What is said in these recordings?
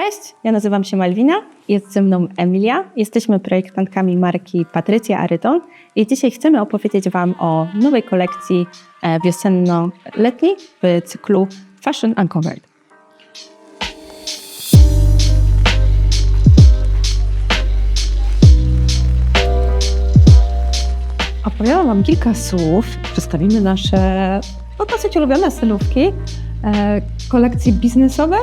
Cześć, ja nazywam się Malwina, jest ze mną Emilia. Jesteśmy projektantkami marki Patrycja Aryton i dzisiaj chcemy opowiedzieć Wam o nowej kolekcji e, wiosenno-letniej w cyklu Fashion Uncovered. Opowiadam Wam kilka słów, przedstawimy nasze no, dosyć ulubione stylówki e, kolekcji biznesowej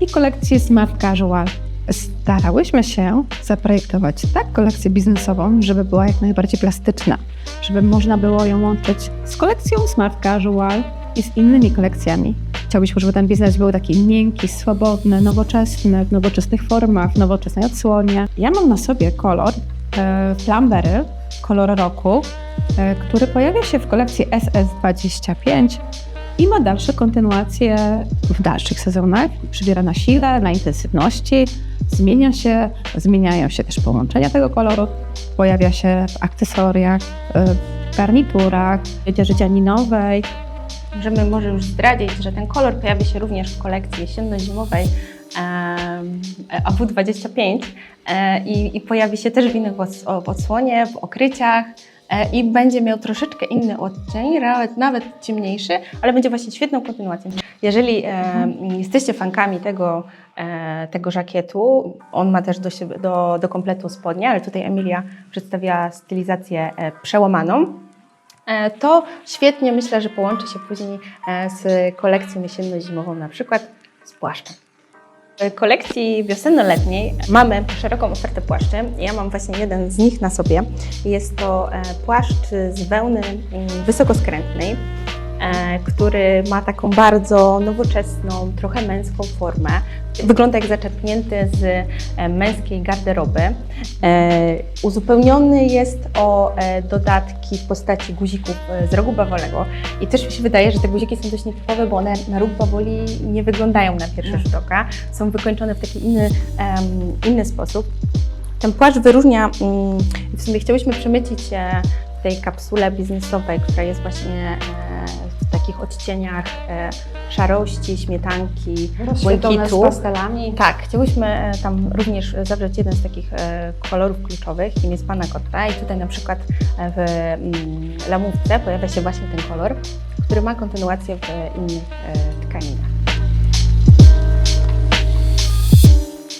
i kolekcji Smart Casual. Starałyśmy się zaprojektować tak kolekcję biznesową, żeby była jak najbardziej plastyczna, żeby można było ją łączyć z kolekcją Smart Casual i z innymi kolekcjami. Chciałbyśmy, żeby ten biznes był taki miękki, swobodny, nowoczesny, w nowoczesnych formach, w nowoczesnej odsłonie. Ja mam na sobie kolor e, Flambery, kolor roku, e, który pojawia się w kolekcji SS25 i ma dalsze kontynuacje w dalszych sezonach. Przybiera na sile, na intensywności, zmienia się, zmieniają się też połączenia tego koloru, pojawia się w akcesoriach, e, w garniturach, w odzieży dzianinowej. Możemy może już zdradzić, że ten kolor pojawi się również w kolekcji jesienno-zimowej em, AW25 e, i, i pojawi się też w innych odsłonie, w okryciach e, i będzie miał troszeczkę inny odcień, nawet, nawet ciemniejszy, ale będzie właśnie świetną kontynuacją. Jeżeli e, jesteście fankami tego, e, tego żakietu, on ma też do, siebie, do, do kompletu spodnie, ale tutaj Emilia przedstawiła stylizację e, przełamaną. E, to świetnie myślę, że połączy się później e, z kolekcją jesienno-zimową, na przykład z płaszczem. W kolekcji wiosenno-letniej mamy szeroką ofertę płaszczy. Ja mam właśnie jeden z nich na sobie. Jest to e, płaszcz z wełny mm, wysokoskrętnej, e, który ma taką bardzo nowoczesną, trochę męską formę. Wygląda jak zaczerpnięty z e, męskiej garderoby. E, Uzupełniony jest o e, dodatki w postaci guzików e, z rogu bawolego. I też mi się wydaje, że te guziki są dość nietypowe, bo one na róg bawoli nie wyglądają na pierwszy rzut oka. Są wykończone w taki inny, inny sposób. Ten płaszcz wyróżnia, mm, w sumie chciałyśmy przemycić e, tej kapsule biznesowej, która jest właśnie e, takich odcieniach e, szarości, śmietanki, Rozświetlone z błękitu. pastelami. Tak, chciałyśmy e, tam również zawrzeć jeden z takich e, kolorów kluczowych, jakim jest Panna Cotta. I tutaj na przykład w mm, lamówce pojawia się właśnie ten kolor, który ma kontynuację w innych tkaninach.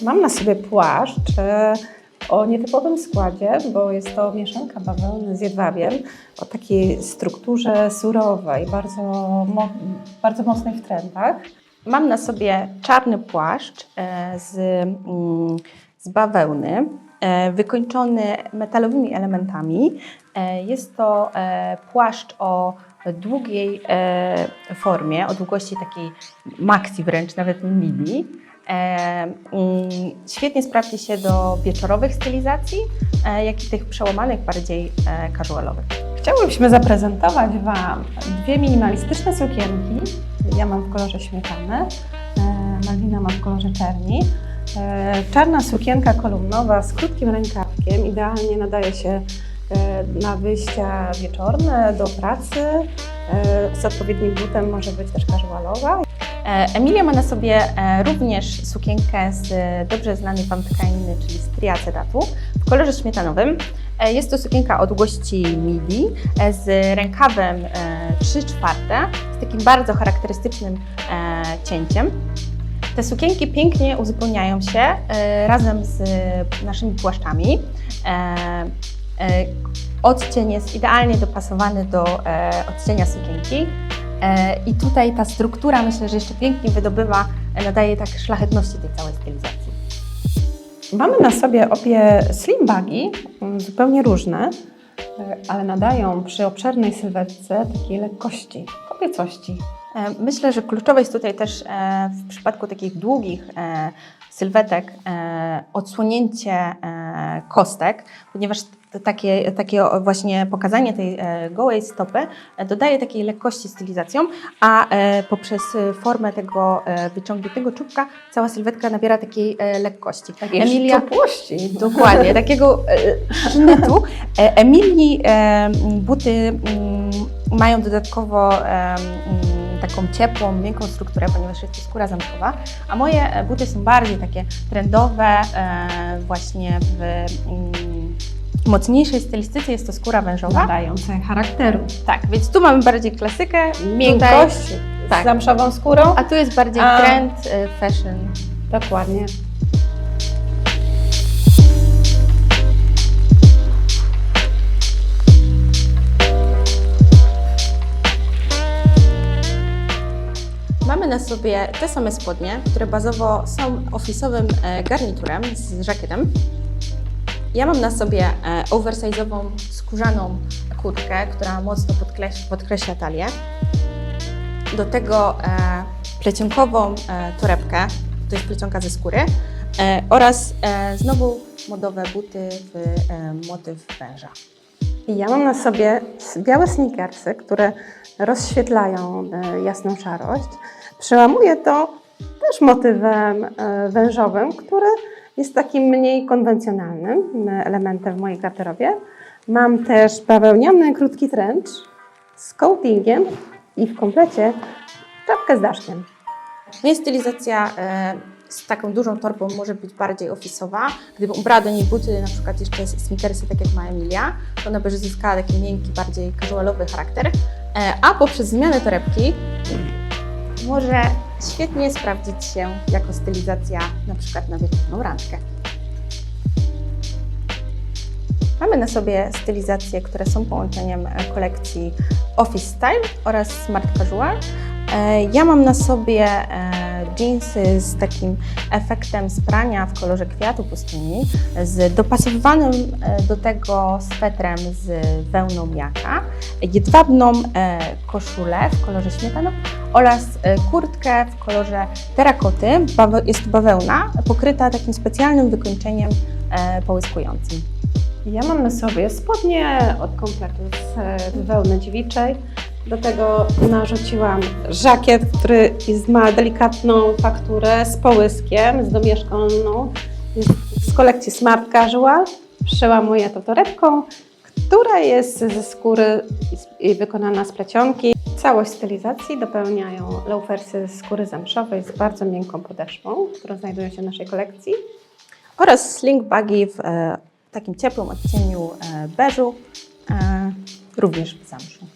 Mam na sobie płaszcz o nietypowym składzie, bo jest to mieszanka bawełny z jedwabiem o takiej strukturze surowej, bardzo, mo- bardzo mocnej w trendach. Mam na sobie czarny płaszcz e, z, mm, z bawełny, e, wykończony metalowymi elementami. E, Jest to płaszcz o długiej formie, o długości takiej maxi wręcz, nawet midi. Świetnie sprawdzi się do wieczorowych stylizacji, e, jak i tych przełamanych, bardziej e, casualowych. Chciałybyśmy zaprezentować Wam dwie minimalistyczne sukienki. Ja mam w kolorze śmietany, e, Malwina ma w kolorze czerni. Czarna sukienka kolumnowa z krótkim rękawkiem, idealnie nadaje się na wyjścia wieczorne, do pracy. Z odpowiednim butem może być też casualowa. E, Emilia ma na sobie e, również sukienkę z e, dobrze znanej Wam tkaniny, czyli z triacetatu w kolorze śmietanowym. Jest to sukienka o długości midi z rękawem e, 3 czwarte, z takim bardzo charakterystycznym cięciem. Te sukienki pięknie uzupełniają się razem z naszymi płaszczami. Odcień jest idealnie dopasowany do odcienia sukienki. E, I tutaj ta struktura myślę, że jeszcze pięknie wydobywa, e, nadaje tak szlachetności tej całej stylizacji. Mamy na sobie obie slim bagi, mm, zupełnie różne, e, ale nadają przy obszernej sylwetce takiej lekkości, kobiecości. Myślę, że kluczowe jest tutaj też w przypadku takich długich sylwetek odsłonięcie kostek, ponieważ takie, takie właśnie pokazanie tej e, gołej stopy e, dodaje takiej lekkości stylizacją, a e, poprzez formę tego wyciągniętego czubka cała sylwetka nabiera takiej lekkości. Emilia... Ciepłości. Dokładnie, takiego sznytu. Emilii buty mm, mają dodatkowo mm, taką ciepłą, miękką strukturę, ponieważ jest to skóra zamkowa, a moje buty są bardziej takie trendowe, właśnie w mm, mocniejszej stylistyce jest to skóra wężowa. Nadające charakteru. Tak, więc tu mamy bardziej klasykę, Miękkość tutaj, z tak. zamszową skórą. a tu jest bardziej A. trend, e, fashion. Dokładnie. Mamy na sobie te same spodnie, które bazowo są ofisowym e, garniturem z żakietem. Ja mam na sobie e, oversize'ową, skórzaną kurtkę, która mocno podkreś- podkreśla talię. Do tego e, plecionkową e, torebkę, to jest plecionka ze skóry, oraz znowu modowe buty w motyw węża. Ja mam na sobie białe sneakersy, które rozświetlają jasną szarość. Przełamuję to też motywem wężowym, który jest takim mniej konwencjonalnym elementem w mojej garderobie. Mam też bawełniany krótki trench z coatingiem i w komplecie czapkę z daszkiem. Moja stylizacja e, z taką dużą torbą może być bardziej ofisowa. Gdybym ubrała do niej buty, na przykład jeszcze sneakersy, tak jak ma Emilia, to ona by zyskała taki miękki, bardziej casualowy charakter. E, a poprzez zmianę torebki może świetnie sprawdzić się jako stylizacja na przykład na wieczorną randkę. Mamy na sobie stylizacje, które są połączeniem kolekcji Office Style oraz Smart Casual. E, Ja mam na sobie jeansy z takim efektem sprania w kolorze kwiatu pustyni, z dopasowywanym e, do tego swetrem z wełną jaka, jedwabną e, koszulę w kolorze śmietana oraz e, kurtkę w kolorze terakoty. Jest to bawełna pokryta takim specjalnym wykończeniem e, połyskującym. Ja mam na sobie spodnie od kompletu z e, wełny dziewiczej. Do tego narzuciłam żakiet, który ma delikatną fakturę z połyskiem, z domieszkoną. Jest z kolekcji Smart Casual. Przełamuję to torebką, która jest ze skóry i wykonana z plecionki. Całość stylizacji dopełniają loafersy z skóry zamszowej z bardzo miękką podeszwą, które znajdują się w naszej kolekcji. oraz sling bagi w e, takim ciepłym odcieniu e, beżu, e, również w zamszu.